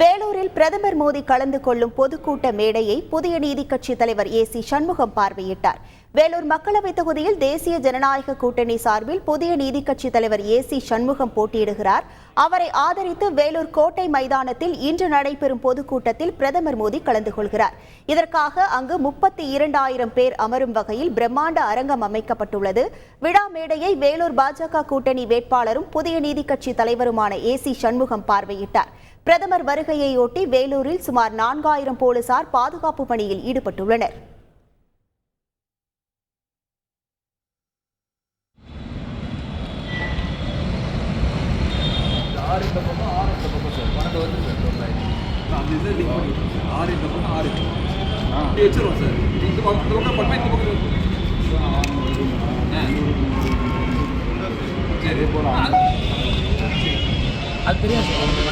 வேலூரில் பிரதமர் மோடி கலந்து கொள்ளும் பொதுக்கூட்ட மேடையை புதிய நீதி கட்சி தலைவர் ஏ சி சண்முகம் பார்வையிட்டார். வேலூர் மக்களவைத் தொகுதியில் தேசிய ஜனநாயக கூட்டணி சார்பில் புதிய நீதி கட்சி தலைவர் ஏ சி சண்முகம் போட்டியிடுகிறார். அவரை ஆதரித்து வேலூர் கோட்டை மைதானத்தில் இன்று நடைபெறும் பொதுக்கூட்டத்தில் பிரதமர் மோடி கலந்து கொள்கிறார். இதற்காக அங்கு முப்பத்தி இரண்டாயிரம் பேர் அமரும் வகையில் பிரம்மாண்ட அரங்கம் அமைக்கப்பட்டுள்ளது. விழா மேடையை வேலூர் பாஜக கூட்டணி வேட்பாளரும் புதிய நீதி கட்சி தலைவருமான ஏ சி சண்முகம் பார்வையிட்டார். பிரதமர் வருகையையொட்டி வேலூரில் சுமார் நான்காயிரம் போலீசார் பாதுகாப்பு பணியில் ஈடுபட்டுள்ளனர். ஆறு இந்த பக்கம் ஆறு இந்த பக்கம் சார் பன்னெண்டு வந்து சார் அந்த லிங்க் பண்ணி ஆறு இந்த பக்கம் ஆறு வச்சிருவோம் சார் இந்த பக்கம் பக்கம் பட்டா இந்த பக்கம் அது தெரியாது.